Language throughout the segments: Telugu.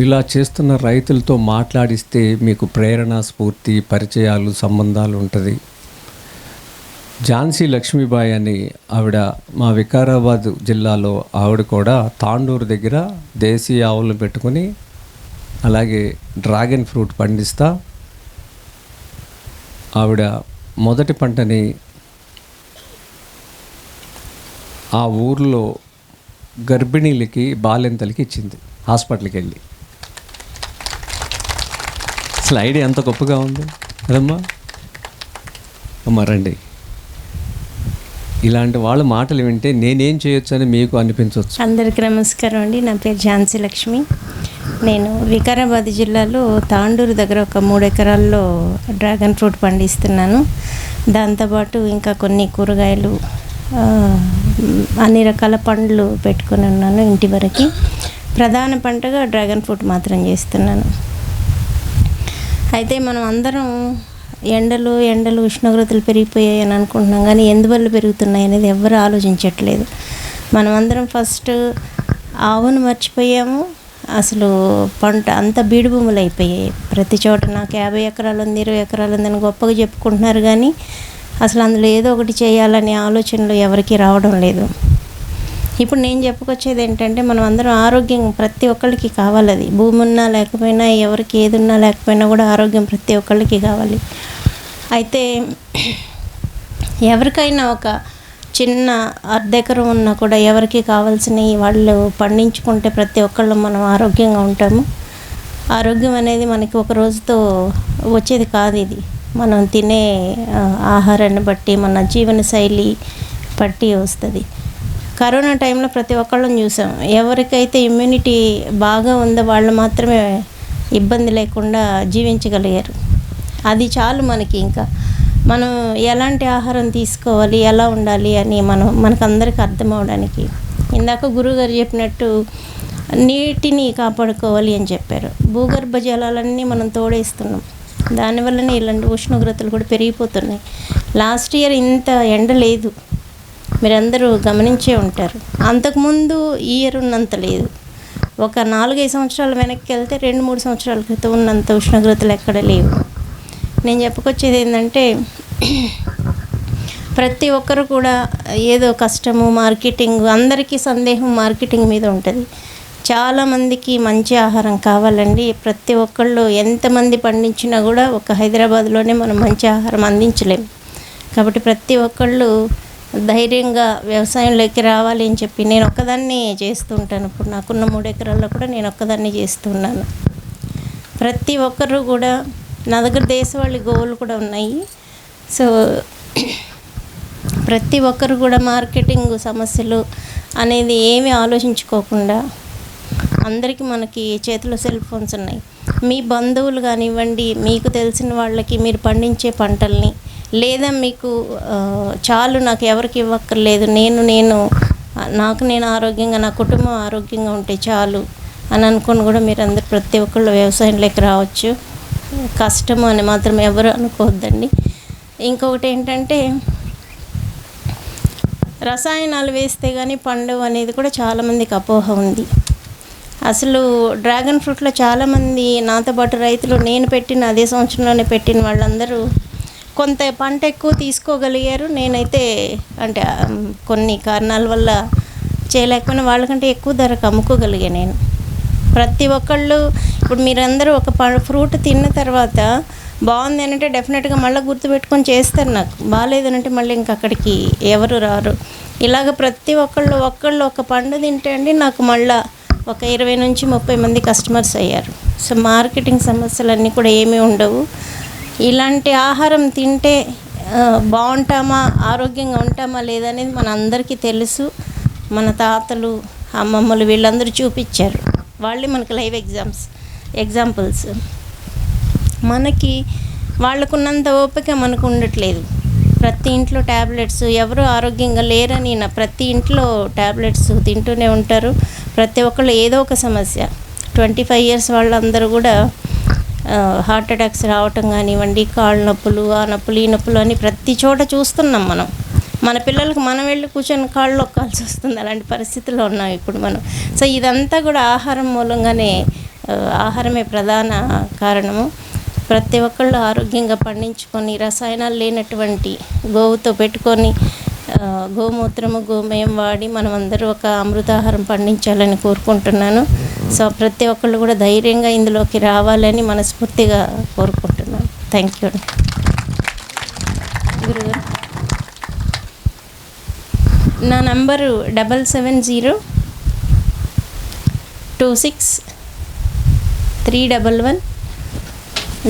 ఇలా చేస్తున్న రైతులతో మాట్లాడిస్తే మీకు ప్రేరణ స్ఫూర్తి పరిచయాలు సంబంధాలు ఉంటుంది. ఝాన్సీ లక్ష్మీబాయి అని ఆవిడ మా వికారాబాద్ జిల్లాలో ఆవిడ కూడా తాండూరు దగ్గర దేశీయ ఆవులను పెట్టుకుని అలాగే డ్రాగన్ ఫ్రూట్ పండిస్తా. ఆవిడ మొదటి పంటని ఆ ఊర్లో గర్భిణీలకి బాలింతలకి ఇచ్చింది హాస్పిటల్కి వెళ్ళి అసలు ఐడియా ఎంత గొప్పగా ఉంది? అదమ్మా. అమ్మా రండి. ఇలాంటి వాళ్ళ మాటలు వింటే నేనేం చేయొచ్చు అని మీకు అనిపించవచ్చు. అందరికీ నమస్కారం అండి. నా పేరు ఝాన్సీ లక్ష్మి. నేను వికారాబాద్ జిల్లాలో తాండూరు దగ్గర ఒక మూడు ఎకరాల్లో డ్రాగన్ ఫ్రూట్ పండిస్తున్నాను. దాంతోపాటు ఇంకా కొన్ని కూరగాయలు అన్ని రకాల పండ్లు పెట్టుకుని ఉన్నాను ఇంటి వరకు. ప్రధాన పంటగా డ్రాగన్ ఫ్రూట్ మాత్రం చేస్తున్నాను. అయితే మనం అందరం ఎండలు ఎండలు ఉష్ణోగ్రతలు పెరిగిపోయాయి అని అనుకుంటున్నాం. కానీ ఎందువల్ల పెరుగుతున్నాయి అనేది ఎవరు ఆలోచించట్లేదు. మనం అందరం ఫస్ట్ ఆవును మర్చిపోయాము. అసలు పంట అంత బీడు భూములు అయిపోయాయి. ప్రతి చోట నాకు యాభై ఎకరాలు ఉంది ఇరవై ఎకరాలు ఉందని గొప్పగా చెప్పుకుంటున్నారు. కానీ అసలు అందులో ఏదో ఒకటి చేయాలనే ఆలోచనలు ఎవరికీ రావడం లేదు. ఇప్పుడు నేను చెప్పుకొచ్చేది ఏంటంటే మనం అందరం ఆరోగ్యం ప్రతి ఒక్కళ్ళకి కావాలి అది భూమి ఉన్నా లేకపోయినా ఎవరికి ఏది ఉన్నా లేకపోయినా కూడా ఆరోగ్యం ప్రతి ఒక్కళ్ళకి కావాలి. అయితే ఎవరికైనా ఒక చిన్న అర్ధెకరం ఉన్నా కూడా ఎవరికి కావాల్సినవి వాళ్ళు పండించుకుంటే ప్రతి ఒక్కళ్ళు మనం ఆరోగ్యంగా ఉంటాము. ఆరోగ్యం అనేది మనకి ఒక రోజుతో వచ్చేది కాదు ఇది. మనం తినే ఆహారాన్ని బట్టి మన జీవన శైలి బట్టి వస్తుంది. కరోనా టైంలో ప్రతి ఒక్కళ్ళని చూసాం. ఎవరికైతే ఇమ్యూనిటీ బాగా ఉందో వాళ్ళు మాత్రమే ఇబ్బంది లేకుండా జీవించగలిగారు. అది చాలు మనకి ఇంకా. మనం ఎలాంటి ఆహారం తీసుకోవాలి ఎలా ఉండాలి అని మనం మనకందరికి అర్థం అవడానికి. ఇందాక గురువుగారు చెప్పినట్టు నీటిని కాపాడుకోవాలి అని చెప్పారు. భూగర్భ జలాలన్నీ మనం తోడేస్తున్నాం. దానివల్లనే ఇలాంటి ఉష్ణోగ్రతలు కూడా పెరిగిపోతున్నాయి. లాస్ట్ ఇయర్ ఇంత ఎండ లేదు. మీరందరూ గమనించే ఉంటారు. అంతకుముందు ఈ ఇయర్ ఉన్నంత లేదు. ఒక నాలుగైదు సంవత్సరాలు వెనక్కి వెళ్తే రెండు మూడు సంవత్సరాల క్రితం ఉన్నంత ఉష్ణోగ్రతలు ఎక్కడ లేవు. నేను చెప్పుకొచ్చేది ఏంటంటే ప్రతి ఒక్కరు కూడా ఏదో కష్టము మార్కెటింగ్ అందరికీ సందేహం మార్కెటింగ్ మీద ఉంటుంది. చాలామందికి మంచి ఆహారం కావాలండి. ప్రతి ఒక్కళ్ళు ఎంతమంది పండించినా కూడా ఒక హైదరాబాద్లోనే మనం మంచి ఆహారం అందించలేము కాబట్టి ప్రతి ఒక్కళ్ళు ధైర్యంగా వ్యవసాయంలోకి రావాలి అని చెప్పి నేను ఒక్కదాన్ని చేస్తూ ఉంటాను ఇప్పుడు నాకున్న మూడు ఎకరాల్లో కూడా నేను ఒక్కదాన్ని చేస్తున్నాను. ప్రతి ఒక్కరు కూడా నా దగ్గర దేశవాళి గోవులు కూడా ఉన్నాయి. సో ప్రతి ఒక్కరు కూడా మార్కెటింగ్ సమస్యలు అనేది ఏమీ ఆలోచించుకోకుండా అందరికీ మనకి చేతిలో సెల్ ఫోన్స్ ఉన్నాయి. మీ బంధువులు కానివ్వండి మీకు తెలిసిన వాళ్ళకి మీరు పండించే పంటల్ని లేదా మీకు చాలు నాకు ఎవరికి ఇవ్వక్కర్లేదు నేను నేను నాకు నేను ఆరోగ్యంగా నా కుటుంబం ఆరోగ్యంగా ఉంటే చాలు అని అనుకుని కూడా మీరు అందరు ప్రతి ఒక్కళ్ళు వ్యవసాయంలోకి రావచ్చు. కష్టము అని మాత్రం ఎవరు అనుకోవద్దండి. ఇంకొకటి ఏంటంటే రసాయనాలు వేస్తే కానీ పండు అనేది కూడా చాలామందికి అపోహ ఉంది. అసలు డ్రాగన్ ఫ్రూట్లో చాలామంది నాతో పాటు రైతులు నేను పెట్టిన అదే సంవత్సరంలోనే పెట్టిన వాళ్ళందరూ కొంత పంట ఎక్కువ తీసుకోగలిగారు. నేనైతే అంటే కొన్ని కారణాల వల్ల చేయలేకపోయినా వాళ్ళకంటే ఎక్కువ ధరకు అమ్ముకోగలిగా నేను. ప్రతి ఒక్కళ్ళు ఇప్పుడు మీరందరూ ఒక ప ఫ్రూట్ తిన్న తర్వాత బాగుంది అంటే డెఫినెట్గా మళ్ళీ గుర్తుపెట్టుకొని చేస్తారు నాకు. బాగాలేదనంటే మళ్ళీ ఇంక అక్కడికి ఎవరు రారు. ఇలాగ ప్రతి ఒక్కళ్ళు ఒక్కళ్ళు ఒక పండు తింటే అండి నాకు మళ్ళా ఒక ఇరవై నుంచి ముప్పై మంది కస్టమర్స్ అయ్యారు. సో మార్కెటింగ్ సమస్యలన్నీ కూడా ఏమీ ఉండవు. ఇలాంటి ఆహారం తింటే బాగుంటామా ఆరోగ్యంగా ఉంటామా లేదనేది మన అందరికీ తెలుసు. మన తాతలు అమ్మమ్మలు వీళ్ళందరూ చూపించారు. వాళ్ళే మనకు లైవ్ ఎగ్జామ్స్ ఎగ్జాంపుల్స్. మనకి వాళ్ళకున్నంత ఓపిక మనకు ఉండట్లేదు. ప్రతి ఇంట్లో ట్యాబ్లెట్స్ ఎవరు ఆరోగ్యంగా లేరని నా ప్రతి ఇంట్లో ట్యాబ్లెట్స్ తింటూనే ఉంటారు. ప్రతి ఒక్కళ్ళు ఏదో ఒక సమస్య. ట్వంటీ ఫైవ్ ఇయర్స్ వాళ్ళందరూ కూడా హార్ట్ అటాక్స్ రావటం కానివ్వండి కాళ్ళ నొప్పులు ఆ నొప్పులు ఈ నొప్పులు అని ప్రతి చోట చూస్తున్నాం మనం. మన పిల్లలకు మనం వెళ్ళి కూర్చొని కాళ్ళు నొక్కాల్సి వస్తుంది. అలాంటి పరిస్థితుల్లో ఉన్నాం ఇప్పుడు మనం. సో ఇదంతా కూడా ఆహారం మూలంగానే ఆహారమే ప్రధాన కారణము. ప్రతి ఒక్కళ్ళు ఆరోగ్యంగా పండించుకొని రసాయనాలు లేనటువంటి గోవుతో పెట్టుకొని గోమూత్రము గోమయం వాడి మనం అందరూ ఒక అమృతాహారం పండించాలని కోరుకుంటున్నాను. సో ప్రతి ఒక్కళ్ళు కూడా ధైర్యంగా ఇందులోకి రావాలని మనస్ఫూర్తిగా కోరుకుంటున్నాను. థ్యాంక్ యూ అండి గురుగారు. నా number double seven zero two six three double one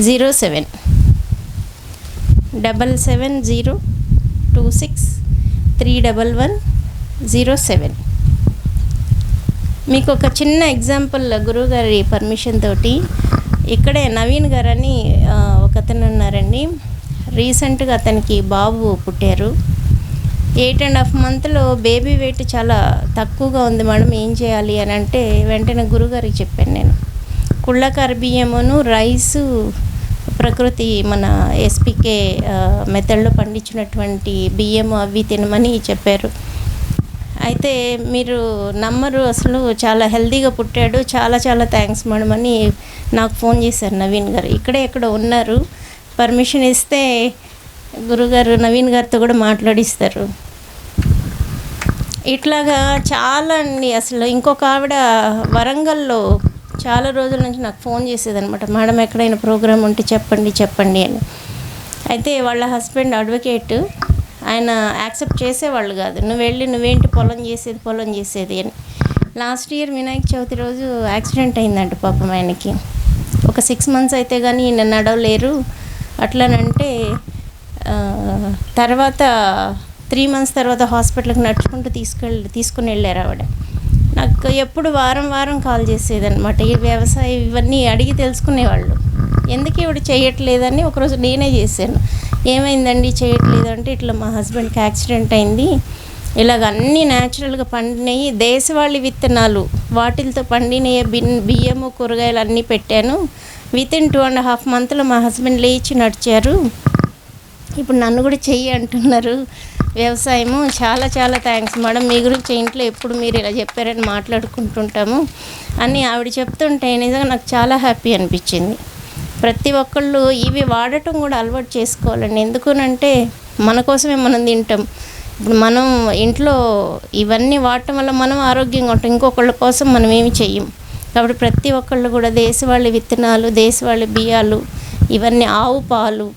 zero seven. Double seven zero two six three double one zero seven. మీకు ఒక చిన్న ఎగ్జాంపుల్ గురువుగారి పర్మిషన్ తోటి ఇక్కడే నవీన్ గారని ఆ, ఒకతను ఉన్నారండి. రీసెంట్గా అతనికి బాబు పుట్టారు. ఎయిట్ అండ్ హాఫ్ మంత్లో బేబీ వెయిట్ చాలా తక్కువగా ఉంది మేడం ఏం చేయాలి అని అంటే వెంటనే గురుగారికి చెప్పాను నేను. కుళ్ళకార బియ్యమును రైసు ప్రకృతి మన ఎస్పీకే మెథడ్లో పండించినటువంటి బియ్యము అవి తినమని చెప్పారు. అయితే మీరు నమ్మరు అసలు చాలా హెల్తీగా పుట్టాడు చాలా చాలా థ్యాంక్స్ మేడం అని నాకు ఫోన్ చేశారు నవీన్ గారు. ఇక్కడే ఎక్కడ ఉన్నారు. పర్మిషన్ ఇస్తే గురుగారు నవీన్ గారితో కూడా మాట్లాడిస్తారు. ఇట్లాగా చాలా అండి అసలు. ఇంకొక ఆవిడ వరంగల్లో చాలా రోజుల నుంచి నాకు ఫోన్ చేసేదనమాట మేడం ఎక్కడైనా ప్రోగ్రామ్ ఉంటే చెప్పండి చెప్పండి అని. అయితే వాళ్ళ హస్బెండ్ అడ్వకేట్ ఆయన యాక్సెప్ట్ చేసేవాళ్ళు కాదు నువ్వు వెళ్ళి నువ్వేంటి పొలం చేసేది పొలం చేసేది అని. లాస్ట్ ఇయర్ వినాయక చవితి రోజు యాక్సిడెంట్ అయిందంట పాపం ఆయనకి. ఒక సిక్స్ మంత్స్ అయితే కానీ ఈయన నడవలేరు. అట్లనంటే తర్వాత త్రీ మంత్స్ తర్వాత హాస్పిటల్కి నడుచుకుంటూ తీసుకెళ్ళి తీసుకుని వెళ్ళారు ఆవిడ. నాకు ఎప్పుడు వారం వారం కాల్ చేసేదన్నమాట. ఈ వ్యవసాయం ఇవన్నీ అడిగి తెలుసుకునేవాళ్ళు. ఎందుకు ఇవిడ చేయట్లేదని ఒకరోజు నేనే చేశాను. ఏమైందండి చేయట్లేదు అంటే ఇట్లా మా హస్బెండ్కి యాక్సిడెంట్ అయింది. ఇలాగ అన్నీ న్యాచురల్గా పండినవి దేశవాళి విత్తనాలు వాటిలతో పండిన బిన్ బియ్యము కూరగాయలు అన్నీ పెట్టాను. Within two and half మంత్లో మా హస్బెండ్ లేచి నడిచారు. ఇప్పుడు నన్ను కూడా చెయ్యి అంటున్నారు. వ్యవసాయము. చాలా చాలా థ్యాంక్స్ మేడం మీ గురించి ఇంట్లో ఎప్పుడు మీరు ఇలా చెప్పారని మాట్లాడుకుంటుంటాము. అని ఆవిడ చెప్తుంటే నిజంగా నాకు చాలా హ్యాపీ అనిపించింది. ప్రతి ఒక్కళ్ళు ఇవి వాడటం కూడా అలవాటు చేసుకోవాలండి. ఎందుకునంటే మన కోసమే మనం తింటాం. ఇప్పుడు మనం ఇంట్లో ఇవన్నీ వాడటం వల్ల మనం ఆరోగ్యంగా ఉంటాం. ఇంకొకళ్ళ కోసం మనం ఏమి చెయ్యం. కాబట్టి ప్రతి ఒక్కళ్ళు కూడా దేశవాళీ విత్తనాలు దేశవాళీ బియ్యాలు ఇవన్నీ ఆవు పాలు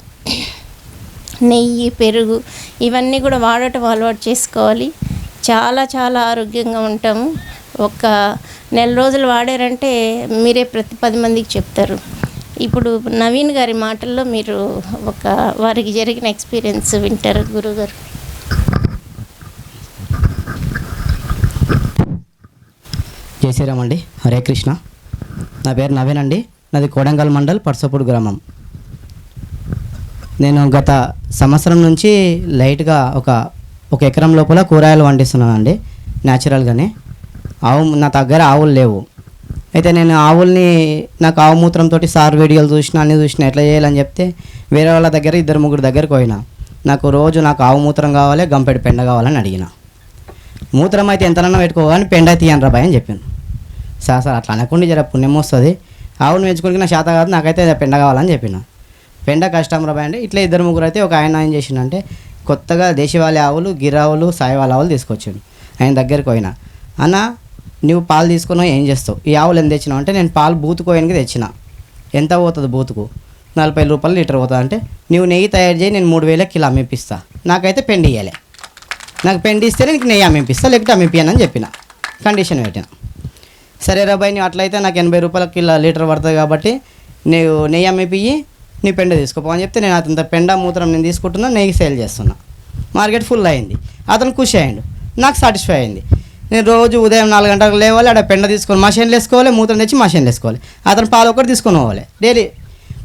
నెయ్యి పెరుగు ఇవన్నీ కూడా వాడటం అలవాటు చేసుకోవాలి. చాలా చాలా ఆరోగ్యంగా ఉంటాము. ఒక నెల రోజులు వాడారంటే మీరే ప్రతి పది మందికి చెప్తారు. ఇప్పుడు నవీన్ గారి మాటల్లో మీరు ఒక వారికి జరిగిన ఎక్స్పీరియన్స్ వింటారు గురుగారు. జై శ్రీరామ్ అండి. హరే కృష్ణ. నా పేరు నవీన్ అండి. నాది కోడంగల్ మండల్ పర్సపూడి గ్రామం. నేను గత సంవత్సరం నుంచి లైట్గా ఒక ఒక ఎకరం లోపల కూరగాయలు వండిస్తున్నానండి న్యాచురల్గానే. ఆవు నా దగ్గర ఆవులు లేవు. అయితే నేను ఆవుల్ని నాకు ఆవు మూత్రంతో సార్ వీడియోలు చూసిన అన్ని చూసిన ఎట్లా చేయాలని చెప్తే వేరే వాళ్ళ దగ్గర ఇద్దరు ముగ్గురు దగ్గరకు పోయినా. నాకు రోజు నాకు ఆవు మూత్రం కావాలి గంపెడు పెండ కావాలని అడిగిన. మూత్రం అయితే ఎంతనన్నా పెట్టుకోవాలని పెండ తీయను రాబాయ్ అని చెప్పాను సార్ సార్ అట్లా అనకుండా జర పుణ్యం వస్తుంది. ఆవును పెంచుకోనికి నా శాత కాదు నాకైతే పెండ కావాలని చెప్పిన. పెండ కష్టం రాబాయ్ అంటే ఇట్లా ఇద్దరు ముగ్గురు అయితే ఒక ఆయన ఏం చేసిండంటే కొత్తగా దేశవాళీ ఆవులు గిరావులు సాయివాళ్ళ ఆవులు తీసుకొచ్చాడు. ఆయన దగ్గరికి పోయినా. అన్న నువ్వు పాలు తీసుకున్నావు ఏం చేస్తావు? ఈ ఆవులు ఎంత తెచ్చినావు? అంటే నేను పాలు బూతుకోయడానికి తెచ్చిన. ఎంత పోతుంది బూతుకు? నలభై రూపాయలు లీటర్ పోతుంది. అంటే నువ్వు నెయ్యి తయారు చేయి నేను మూడు వేల కిలో అమ్మిపిస్తా. నాకైతే పెండి ఇవ్వాలి నాకు పెండి ఇస్తే నీకు నెయ్యి అమ్మిపిస్తా లేకపోతే అమ్మిపియను అని చెప్పిన. కండిషన్ పెట్టిన. సరే రాబాయ్ నువ్వు అట్లయితే నాకు ఎనభై రూపాయల కిలో లీటర్ పడుతుంది కాబట్టి నువ్వు నెయ్యి అమ్మిపియ్యి నీ పెండ తీసుకోపో అని చెప్తే నేను అతని పెండ మూత్రం నేను తీసుకుంటున్నా నెయ్యి సేల్ చేస్తున్నా. మార్కెట్ ఫుల్ అయింది. అతను ఖుషి అయ్యిండు. నాకు సాటిస్ఫై అయింది. నేను రోజు ఉదయం నాలుగు గంటలకు లేవాలి ఆడ పెండ తీసుకొని మషన్లు వేసుకోవాలి మూత్రం తెచ్చి మషన్లు వేసుకోవాలి. అతను పాలు ఒకటి తీసుకొని పోవాలి. డైలీ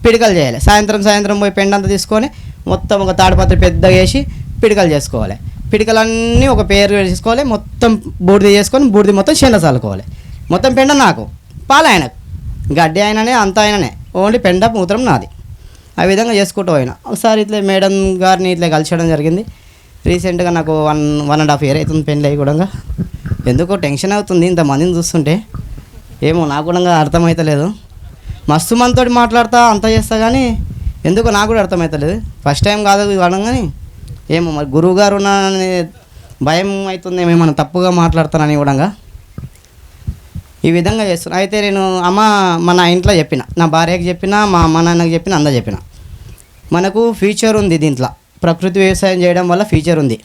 పిడికలు చేయాలి. సాయంత్రం సాయంత్రం పోయి పెండ అంతా తీసుకొని మొత్తం ఒక తాడుపత్రి పెద్దగా వేసి పిడికలు చేసుకోవాలి. పిడికలన్నీ ఒక పేరు వేసుకోవాలి మొత్తం బూడిద చేసుకొని బూడిద మొత్తం చెండ చల్లుకోవాలి. మొత్తం పెండ నాకు. పాలు ఆయనకు. గడ్డి ఆయననే అంత ఆయననే. ఓన్లీ పెండ మూత్రం నాది. ఆ విధంగా చేసుకుంటూ పోయినా. ఒకసారి ఇట్లా మేడం గారిని ఇట్లా కలిసడం జరిగింది. రీసెంట్గా నాకు one one and half year అవుతుంది పెళ్ళి అయ్యి కూడా. ఎందుకో టెన్షన్ అవుతుంది ఇంతమందిని చూస్తుంటే. ఏమో నాకు కూడా అర్థమవుతలేదు మస్తు మనతో మాట్లాడతా అంత చేస్తా కానీ ఎందుకో నాకు కూడా అర్థమవుతలేదు ఫస్ట్ టైం కాదు కావడం కానీ ఏమో మరి గురువు గారు భయం అవుతుంది ఏమైనా తప్పుగా మాట్లాడతానని కూడా ఈ విధంగా చేస్తున్నా. అయితే నేను అమ్మ మన ఇంట్లో చెప్పిన నా భార్యకి చెప్పిన మా అమ్మ నాన్నకి చెప్పిన అందరు చెప్పిన. మనకు ఫ్యూచర్ ఉంది దీంట్లో. ప్రకృతి వ్యవసాయం చేయడం వల్ల ఫ్యూచర్ ఉంది.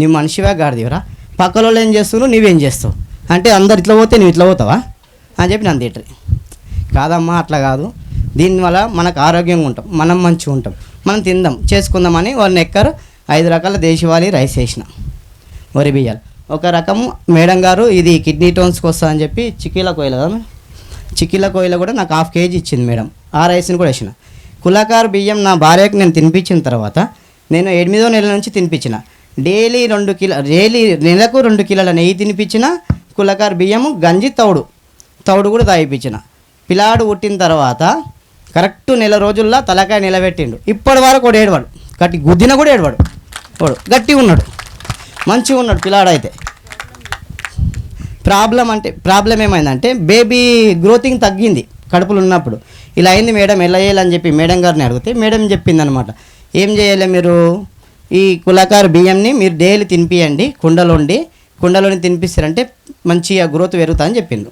నీ మనిషివా గాడిదివరా పక్కల వాళ్ళు ఏం చేస్తున్నావు నువ్వేం చేస్తావు? అంటే అందరు ఇట్లా పోతే నువ్వు ఇట్లా పోతావా? అని చెప్పి నన్ను తిట్టరు కాదమ్మా అట్లా కాదు. దీనివల్ల మనకు ఆరోగ్యంగా ఉంటాం. మనం మంచిగా ఉంటాం. మనం తిందాం చేసుకుందామని వాళ్ళని ఎక్కరు. ఐదు రకాల దేశవాళీ రైస్ వేసిన వరి బియ్యాలు. ఒక రకము. మేడం గారు ఇది కిడ్నీ టోన్స్కి వస్తా అని చెప్పి చిక్కీల కోయిల కదా మేడం? కోయిల కూడా నాకు హాఫ్ కేజీ ఇచ్చింది మేడం. ఆ రైస్ని కూడా వేసిన. కులాకారు బియ్యం నా భార్యకు నేను తినిపించిన తర్వాత నేను ఎనిమిదో నెల నుంచి తినిపించిన. డైలీ రెండు కిలో డైలీ నెలకు రెండు కిలోల నెయ్యి తినిపించిన కులకారు బియ్యము గంజి తౌడు. తౌడు కూడా తాగిపించిన. పిలాడు పుట్టిన తర్వాత కరెక్ట్ నెల రోజుల్లో తలకాయ నిలబెట్టిండు. ఇప్పటి వరకు కూడా ఏడవాడు. గట్టి గుద్దిన కూడా ఏడవాడు. వాడు గట్టిగా ఉన్నాడు. మంచిగా ఉన్నాడు పిల్లాడైతే. ప్రాబ్లం అంటే ప్రాబ్లం ఏమైందంటే బేబీ గ్రోతింగ్ తగ్గింది కడుపులు ఉన్నప్పుడు. ఇలా అయింది మేడం ఎలా చేయాలని చెప్పి మేడం గారిని అడిగితే మేడం చెప్పిందనమాట. ఏం చేయాలి మీరు? ఈ కులాకారు బియ్యంని మీరు డైలీ తినిపియండి కుండలోండి కుండలోని తినిపిస్తారంటే మంచిగా గ్రోత్ పెరుగుతుందని చెప్పిండు.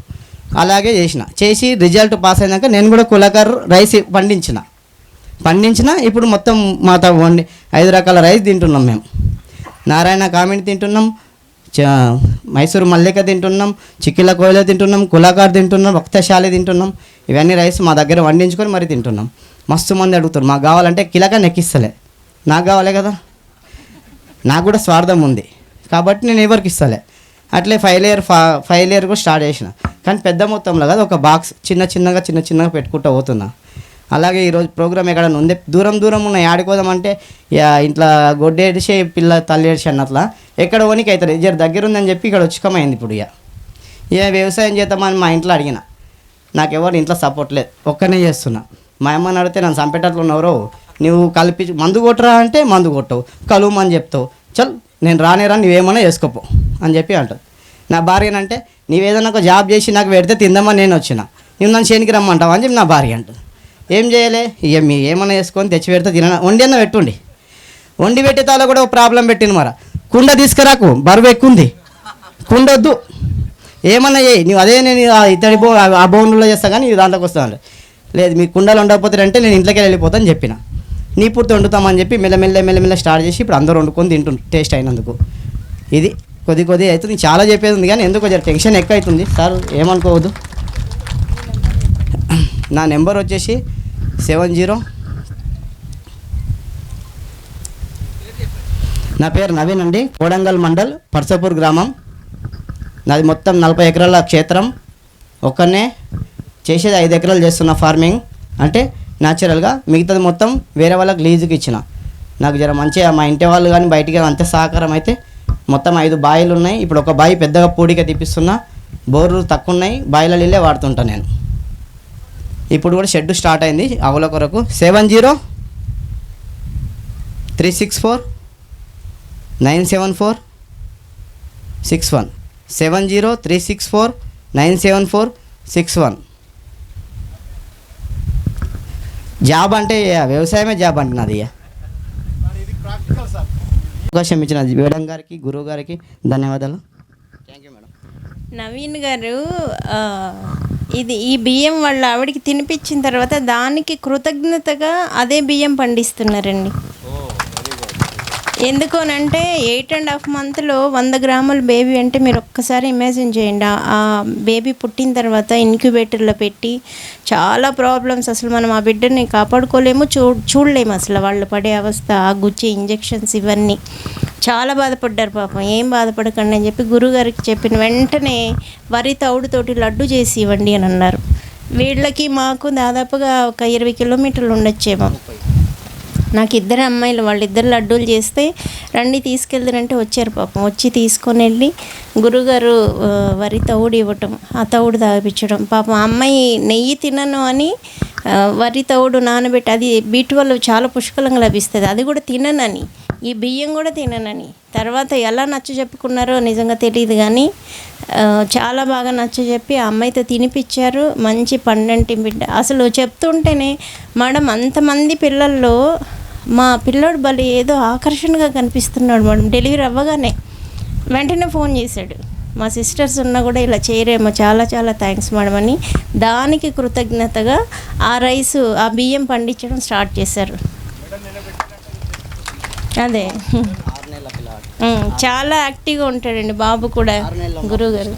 అలాగే చేసిన. చేసి రిజల్ట్ పాస్ అయినాక నేను కూడా కులాకారు రైస్ పండించిన. పండించిన ఇప్పుడు మొత్తం మా వండి ఐదు రకాల రైస్ తింటున్నాం మేము. నారాయణ కామెంట్ తింటున్నాం చ మైసూరు మల్లిక తింటున్నాం చిక్కిల కోయిల తింటున్నాం కులాకార్ తింటున్నాం భక్తశాలి తింటున్నాం. ఇవన్నీ రైస్ మా దగ్గర వండించుకొని మరి తింటున్నాం. మస్తు మంది అడుగుతారు మాకు కావాలంటే కిలక నెక్కిస్తలే. నాకు కావాలే కదా. నాకు కూడా స్వార్థం ఉంది కాబట్టి నేను ఎవరికి ఇస్తలే. అట్లే ఫైవ్ లేయర్ ఫా ఫైవ్ లేయర్ కూడా స్టార్ట్ చేసిన. కానీ పెద్ద మొత్తంలో కదా ఒక బాక్స్ చిన్న చిన్నగా చిన్న చిన్నగా పెట్టుకుంటూ పోతున్నా. అలాగే ఈరోజు ప్రోగ్రామ్ ఎక్కడ ఉంది దూరం దూరం ఉన్న ఆడుకోదామంటే యా ఇంట్లో గొడ్డేడిసే పిల్ల తల్లి ఏడిసి అన్నట్లా ఎక్కడ ఓనికి అవుతుంది జర దగ్గర ఉందని చెప్పి ఇక్కడ వచ్చుకమైంది ఇప్పుడు ఇక. ఇక వ్యవసాయం చేద్దామని మా ఇంట్లో అడిగిన. నాకు ఎవరు ఇంట్లో సపోర్ట్ లేదు. ఒక్కనే చేస్తున్నా. మా అమ్మని అడిగితే నన్ను చంపేటట్లు ఉన్నవరు నువ్వు కలిపి మందు కొట్టరా అంటే మందు కొట్టవు. కలువమని చెప్తావు. చల్ నేను రానే రా నువ్వేమన్నా చేసుకోపో అని చెప్పి అంటావు నా భార్య అంటే నీవేదన్నా ఒక జాబ్ చేసి నాకు పెడితే తిందామని నేను వచ్చిన. నువ్వు నన్ను చేనికి రమ్మంటావు? అని చెప్పి నా భార్య అంటుంది. ఏం చేయలే? ఇక మీ ఏమన్నా వేసుకొని తెచ్చి పెడితే తిన వండి అన్న పెట్టుండి. వండి పెట్టే తాలో కూడా ఒక ప్రాబ్లం పెట్టింది మరి. కుండ తీసుకురాకు బరువు ఎక్కువ ఉంది కుండ వద్దు ఏమన్నా చేయి. నువ్వు అదే నేను ఇతడి బో ఆ బౌండ్లో చేస్తా కానీ ఇది దాంట్లోకి వస్తాను లేదు మీ కుండలు ఉండకపోతే అంటే నేను ఇంట్లోకి వెళ్ళిపోతాను చెప్పిన. నీ పూర్తి వండుతామని చెప్పి మెల్లమెల్ల మెల్లమెల్ల స్టార్ట్ చేసి ఇప్పుడు అందరూ వండుకొని తింటుంది టేస్ట్ అయినందుకు. ఇది కొద్ది కొద్ది అవుతుంది. చాలా చెప్పేది ఉంది కానీ ఎందుకో జర టెన్షన్ ఎక్కువ అవుతుంది సార్ ఏమనుకోవద్దు. నా నెంబర్ వచ్చేసి సెవెన్ జీరో. నా పేరు నవీన్ అండి. కోడంగల్ మండల్ పర్సపూర్ గ్రామం. నాది మొత్తం నలభై ఎకరాల క్షేత్రం. ఒక్కనే చేసేది ఐదు ఎకరాలు చేస్తున్న ఫార్మింగ్. అంటే న్యాచురల్గా మిగతాది మొత్తం వేరే వాళ్ళకి లీజుకి ఇచ్చిన. నాకు జర మంచిగా మా ఇంటి వాళ్ళు కానీ బయటికి అంతే సహకారం అయితే మొత్తం ఐదు బాయిలు ఉన్నాయి. ఇప్పుడు ఒక బాయి పెద్దగా పూడిగా తీపిస్తున్నా. బోర్లు తక్కువ ఉన్నాయి. బాయిల నీళ్ళే వాడుతుంటాను నేను. ఇప్పుడు కూడా షెడ్ స్టార్ట్ అయింది. ఆవుల కొరకు seven zero three six four nine seven four six one. Seven zero three six four nine seven four six one. Job అంటే వ్యవసాయమే జాబ్ అంటున్నది ఇక అవకాశం ఇచ్చిన మేడం గారికి గురువు గారికి ధన్యవాదాలు. Thank you madam. నవీన్ గారు ఇది ఈ బియ్యం వాళ్ళ ఆవిడకి తినిపించిన తర్వాత దానికి కృతజ్ఞతగా అదే బియ్యం పండిస్తున్నారండి. ఎందుకోనంటే ఎయిట్ అండ్ హాఫ్ మంత్లో వంద గ్రాముల బేబీ అంటే మీరు ఒక్కసారి ఇమాజిన్ చేయండి. ఆ- ఆ బేబీ పుట్టిన తర్వాత ఇన్క్యుబేటర్లో పెట్టి చాలా ప్రాబ్లమ్స్ అసలు మనం ఆ బిడ్డని కాపాడుకోలేము చూ చూడలేము అసలు వాళ్ళు పడే అవస్థ ఆ గుచ్చి ఇంజెక్షన్స్ ఇవన్నీ. చాలా బాధపడ్డారు పాపం. ఏం బాధపడకండి అని చెప్పి గురుగారికి చెప్పిన వెంటనే వరి తౌడుతోటి లడ్డు చేసి ఇవ్వండి అని అన్నారు. వీళ్ళకి మాకు దాదాపుగా ఒక ఇరవై కిలోమీటర్లు ఉండొచ్చేమో. నాకు ఇద్దరు అమ్మాయిలు వాళ్ళిద్దరు లడ్డూలు చేస్తే రండి తీసుకెళ్దారంటే వచ్చారు పాపం. వచ్చి తీసుకొని వెళ్ళి గురుగారు వరి తౌడు ఇవ్వటం ఆ తౌడు తాగిపించడం. పాపం అమ్మాయి నెయ్యి తినను అని వరి తౌడు నానబెట్టి అది బీట్ వల్ల చాలా పుష్కలంగా లభిస్తుంది. అది కూడా తిననని. ఈ బియ్యం కూడా తిననని. తర్వాత ఎలా నచ్చ చెప్పుకున్నారో నిజంగా తెలియదు కానీ చాలా బాగా నచ్చ చెప్పి ఆ అమ్మాయితో తినిపించారు మంచి పండంటి బిడ్డ. అసలు చెప్తుంటేనే మేడం అంతమంది పిల్లల్లో మా పిల్లోడు బలి ఏదో ఆకర్షణగా కనిపిస్తున్నాడు మేడం. డెలివరీ అవ్వగానే వెంటనే ఫోన్ చేశాడు. మా సిస్టర్స్ ఉన్నా కూడా ఇలా చేయరేమో చాలా చాలా థ్యాంక్స్ మేడం అని. దానికి కృతజ్ఞతగా ఆ రైస్ ఆ బియ్యం పండించడం స్టార్ట్ చేశారు. అదే. చాలా యాక్టివ్గా ఉంటాడండి బాబు కూడా గురువు గారు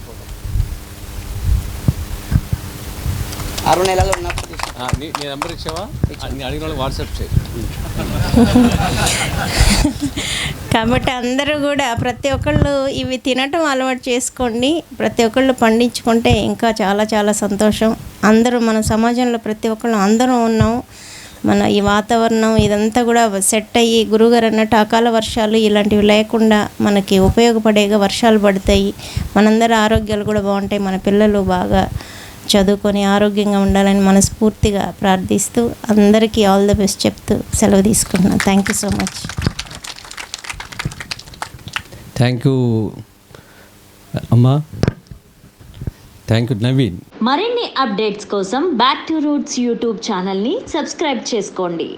ఆరు నెలలు ఉన్నప్పుడు నీ నెంబర్ ఇచ్చావా? అడిగిన వాళ్ళు వాట్సాప్ చేయి. కాబట్టి అందరూ కూడా ప్రతి ఒక్కళ్ళు ఇవి తినటం అలవాటు చేసుకోండి. ప్రతి ఒక్కళ్ళు పండించుకుంటే ఇంకా చాలా చాలా సంతోషం. అందరూ మన సమాజంలో ప్రతి ఒక్కళ్ళు అందరం ఉన్నాం. మన ఈ వాతావరణం ఇదంతా కూడా సెట్ అయ్యి గురుగారు అన్నట్టు అకాల వర్షాలు ఇలాంటివి లేకుండా మనకి ఉపయోగపడేగా వర్షాలు పడతాయి. మనందరి ఆరోగ్యాలు కూడా బాగుంటాయి. మన పిల్లలు బాగా చదువుకొని ఆరోగ్యంగా ఉండాలని మనస్ఫూర్తిగా ప్రార్థిస్తూ అందరికీ ఆల్ ద బెస్ట్ చెప్తూ సెలవు తీసుకుంటున్నాను thank you so much thank you అమ్మా. థ్యాంక్ యూ నవీన్ మరిన్ని అప్డేట్స్ కోసం బ్యాక్ టు రూట్స్ యూట్యూబ్ ఛానల్ని సబ్స్క్రైబ్ చేసుకోండి.